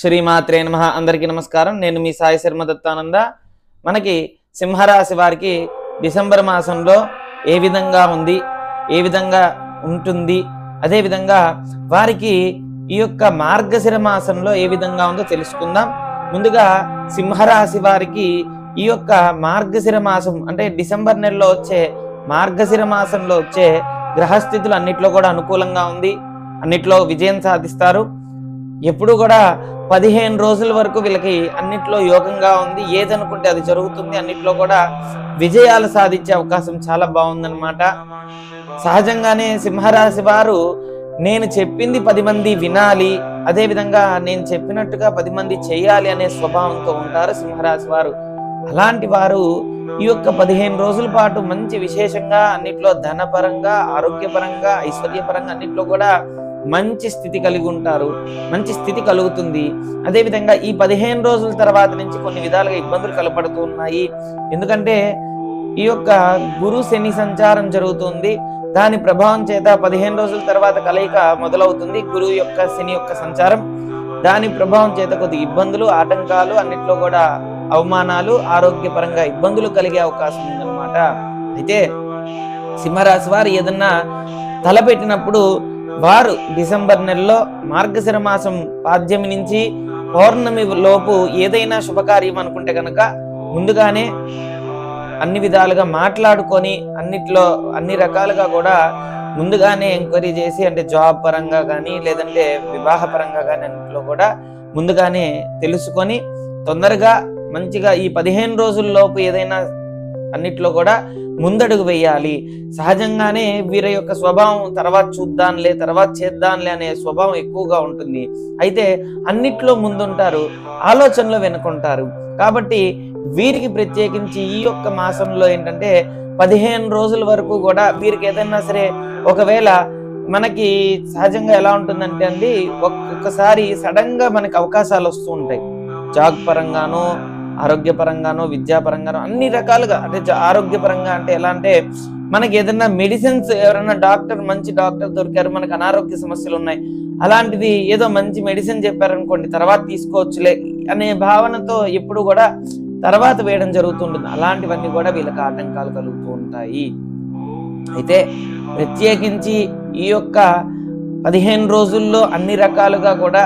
శ్రీమాత్రే నమ. అందరికీ నమస్కారం. నేను మీ సాయి శర్మ దత్తానంద. మనకి సింహరాశి వారికి డిసెంబర్ మాసంలో ఏ విధంగా ఉంది ఏ విధంగా ఉంటుంది అదేవిధంగా వారికి ఈ యొక్క మార్గశిర మాసంలో ఏ విధంగా ఉందో తెలుసుకుందాం. ముందుగా సింహరాశి వారికి ఈ యొక్క మార్గశిర మాసం అంటే డిసెంబర్ నెలలో వచ్చే మార్గశిర మాసంలో వచ్చే గ్రహస్థితులు అన్నిట్లో కూడా అనుకూలంగా ఉంది. అన్నిట్లో విజయం సాధిస్తారు. ఎప్పుడు కూడా పదిహేను రోజుల వరకు వీళ్ళకి అన్నిట్లో యోగంగా ఉంది. ఏదనుకుంటే అది జరుగుతుంది. అన్నిట్లో కూడా విజయాలు సాధించే అవకాశం చాలా బాగుందన్నమాట. సహజంగానే సింహరాశి వారు నేను చెప్పింది పది మంది వినాలి. అదేవిధంగా నేను చెప్పినట్టుగా పది మంది చేయాలి అనే స్వభావంతో ఉంటారు సింహరాశి వారు. అలాంటి వారు ఈ యొక్క పదిహేను రోజుల పాటు మంచి విశేషంగా అన్నిట్లో ధనపరంగా ఆరోగ్యపరంగా ఐశ్వర్యపరంగా అన్నిట్లో కూడా మంచి స్థితి కలిగి ఉంటారు మంచి స్థితి కలుగుతుంది. అదేవిధంగా ఈ పదిహేను రోజుల తర్వాత నుంచి కొన్ని విధాలుగా ఇబ్బందులు కలపడుతూ ఉన్నాయి. ఎందుకంటే ఈ యొక్క గురు శని సంచారం జరుగుతుంది. దాని ప్రభావం చేత పదిహేను రోజుల తర్వాత కలయిక మొదలవుతుంది. గురువు యొక్క శని యొక్క సంచారం. దాని ప్రభావం చేత కొద్ది ఇబ్బందులు ఆటంకాలు అన్నిట్లో కూడా అవమానాలు ఆరోగ్యపరంగా ఇబ్బందులు కలిగే అవకాశం ఉందన్నమాట. అయితే సింహరాశి వారు ఏదన్నా తలపెట్టినప్పుడు వారు డిసెంబర్ నెలలో మార్గశిర మాసం పాద్యమి నుంచి పౌర్ణమి లోపు ఏదైనా శుభకార్యం అనుకుంటే కనుక ముందుగానే అన్ని విధాలుగా మాట్లాడుకొని అన్నిట్లో అన్ని రకాలుగా కూడా ముందుగానే ఎంక్వైరీ చేసి అంటే జాబ్ పరంగా కానీ లేదంటే వివాహ పరంగా కానీ అన్నిట్లో కూడా ముందుగానే తెలుసుకొని తొందరగా మంచిగా ఈ పదిహేను రోజుల్లోపు ఏదైనా అన్నిట్లో కూడా ముందడుగు వేయాలి. సహజంగానే వీరి యొక్క స్వభావం తర్వాత చూద్దాంలే తర్వాత చేద్దాంలే అనే స్వభావం ఎక్కువగా ఉంటుంది. అయితే అన్నిట్లో ముందుంటారు ఆలోచనలో వెనుకుంటారు. కాబట్టి వీరికి ప్రత్యేకించి ఈ యొక్క మాసంలో ఏంటంటే పదిహేను రోజుల వరకు కూడా వీరికి ఏదైనా సరే ఒకవేళ మనకి సహజంగా ఎలా ఉంటుందంటే అండి ఒక్కొక్కసారి సడన్గా మనకి అవకాశాలు వస్తూ ఉంటాయి. జాగ్ పరంగానో ఆరోగ్యపరంగానో విద్యాపరంగానో అన్ని రకాలుగా అంటే ఆరోగ్యపరంగా అంటే ఎలా అంటే మనకి ఏదైనా మెడిసిన్స్ ఎవరైనా డాక్టర్ మంచి డాక్టర్ దొరికారు మనకు అనారోగ్య సమస్యలు ఉన్నాయి. అలాంటిది ఏదో మంచి మెడిసిన్ చెప్పారనుకోండి తర్వాత తీసుకోవచ్చులే అనే భావనతో ఎప్పుడు కూడా తర్వాత వేయడం జరుగుతుంటుంది. అలాంటివన్నీ కూడా వీళ్ళకి ఆటంకాలు కలుగుతూ ఉంటాయి. అయితే ప్రత్యేకించి ఈ యొక్క పదిహేను రోజుల్లో అన్ని రకాలుగా కూడా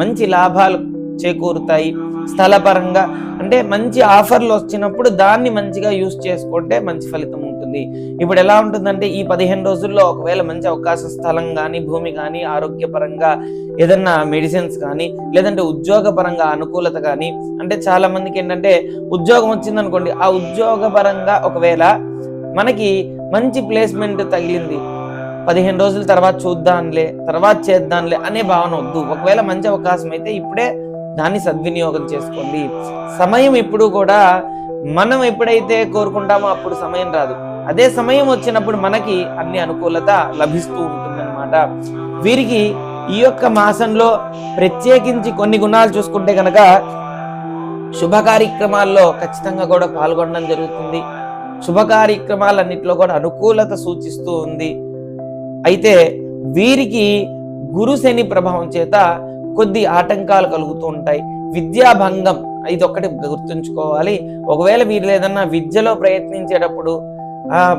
మంచి లాభాలు చేకూరుతాయి. స్థలపరంగా అంటే మంచి ఆఫర్లు వచ్చినప్పుడు దాన్ని మంచిగా యూస్ చేసుకుంటే మంచి ఫలితం ఉంటుంది. ఇప్పుడు ఎలా ఉంటుందంటే ఈ పదిహేను రోజుల్లో ఒకవేళ మంచి అవకాశం స్థలం కానీ భూమి కానీ ఆరోగ్యపరంగా ఏదన్నా మెడిసిన్స్ కానీ లేదంటే ఉద్యోగపరంగా అనుకూలత కానీ అంటే చాలా మందికి ఏంటంటే ఉద్యోగం వచ్చిందనుకోండి ఆ ఉద్యోగపరంగా ఒకవేళ మనకి మంచి ప్లేస్మెంట్ తగిలింది పదిహేను రోజుల తర్వాత చూద్దాంలే తర్వాత చేద్దాంలే అనే భావన వద్దు. ఒకవేళ మంచి అవకాశం అయితే ఇప్పుడే దాన్ని సద్వినియోగం చేసుకోండి. సమయం ఎప్పుడు కూడా మనం ఎప్పుడైతే కోరుకుంటామో అప్పుడు సమయం రాదు. అదే సమయం వచ్చినప్పుడు మనకి అన్ని అనుకూలత లభిస్తూ ఉంటుందన్నమాట. వీరికి ఈ యొక్క మాసంలో ప్రత్యేకించి కొన్ని గుణాలు చూసుకుంటే కనుక శుభ కార్యక్రమాల్లో ఖచ్చితంగా కూడా పాల్గొనడం జరుగుతుంది. శుభ కార్యక్రమాలన్నింటిలో కూడా అనుకూలత సూచిస్తూ ఉంది. అయితే వీరికి గురు శని ప్రభావం చేత కొద్ది ఆటంకాలు కలుగుతూ ఉంటాయి. విద్యాభంగం ఇది ఒక్కటి గుర్తుంచుకోవాలి. ఒకవేళ వీరు ఏదన్నా విద్యలో ప్రయత్నించేటప్పుడు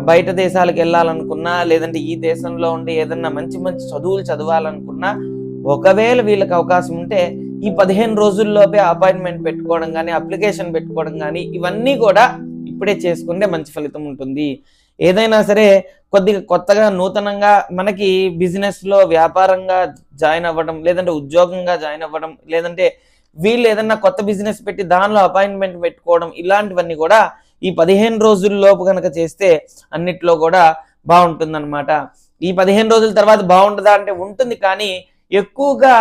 బయట దేశాలకు వెళ్ళాలనుకున్నా లేదంటే ఈ దేశంలో ఉండి ఏదన్నా మంచి మంచి చదువులు చదవాలనుకున్నా ఒకవేళ వీళ్ళకి అవకాశం ఉంటే ఈ పదిహేను రోజుల్లోపే అపాయింట్మెంట్ పెట్టుకోవడం కానీ అప్లికేషన్ పెట్టుకోవడం కానీ ఇవన్నీ కూడా ఇప్పుడే చేసుకుంటే మంచి ఫలితం ఉంటుంది. ఏదైనా సరే కొద్దిగా కొత్తగా నూతనంగా మనకి బిజినెస్లో వ్యాపారంగా జాయిన్ అవ్వడం లేదంటే ఉద్యోగంగా జాయిన్ అవ్వడం లేదంటే వీళ్ళు ఏదన్నా కొత్త బిజినెస్ పెట్టి దానిలో అపాయింట్మెంట్ పెట్టుకోవడం ఇలాంటివన్నీ కూడా ఈ పదిహేను రోజుల్లోపు కనుక చేస్తే అన్నిట్లో కూడా బాగుంటుందన్నమాట. ఈ పదిహేను రోజుల తర్వాత బాగుంటుందా అంటే ఉంటుంది కానీ ఎక్కువగా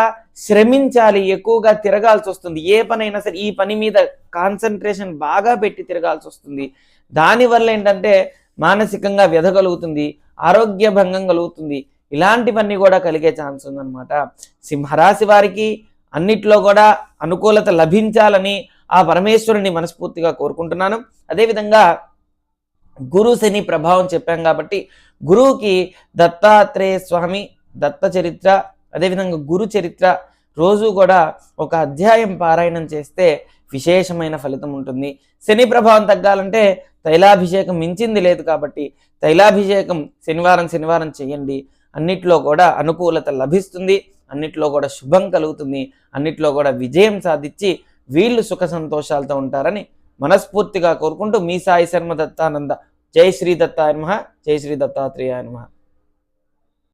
శ్రమించాలి ఎక్కువగా తిరగాల్సి వస్తుంది. ఏ పనైనా సరే ఈ పని మీద కాన్సన్ట్రేషన్ బాగా పెట్టి తిరగాల్సి వస్తుంది. దానివల్ల ఏంటంటే మానసికంగా వ్యధ కలుగుతుంది ఆరోగ్య భంగం కలుగుతుంది. ఇలాంటివన్నీ కూడా కలిగే ఛాన్స్ ఉందన్నమాట. సింహరాశి వారికి అన్నిట్లో కూడా అనుకూలత లభించాలని ఆ పరమేశ్వరుని మనస్ఫూర్తిగా కోరుకుంటున్నాను. అదేవిధంగా గురు శని ప్రభావం చెప్పాం కాబట్టి గురువుకి దత్తాత్రేయ స్వామి దత్త చరిత్ర అదేవిధంగా గురు చరిత్ర రోజు కూడా ఒక అధ్యాయం పారాయణం చేస్తే విశేషమైన ఫలితం ఉంటుంది. శని ప్రభావం తగ్గాలంటే తైలాభిషేకం మించింది లేదు కాబట్టి తైలాభిషేకం శనివారం శనివారం చేయండి. అన్నిట్లో కూడా అనుకూలత లభిస్తుంది. అన్నిట్లో కూడా శుభం కలుగుతుంది. అన్నిట్లో కూడా విజయం సాధించి వీళ్ళు సుఖ సంతోషాలతో ఉంటారని మనస్ఫూర్తిగా కోరుకుంటూ మీ సాయి శర్మ దత్తానంద. జై శ్రీ దత్తాయ జై శ్రీ దత్తాత్రేయాయనమ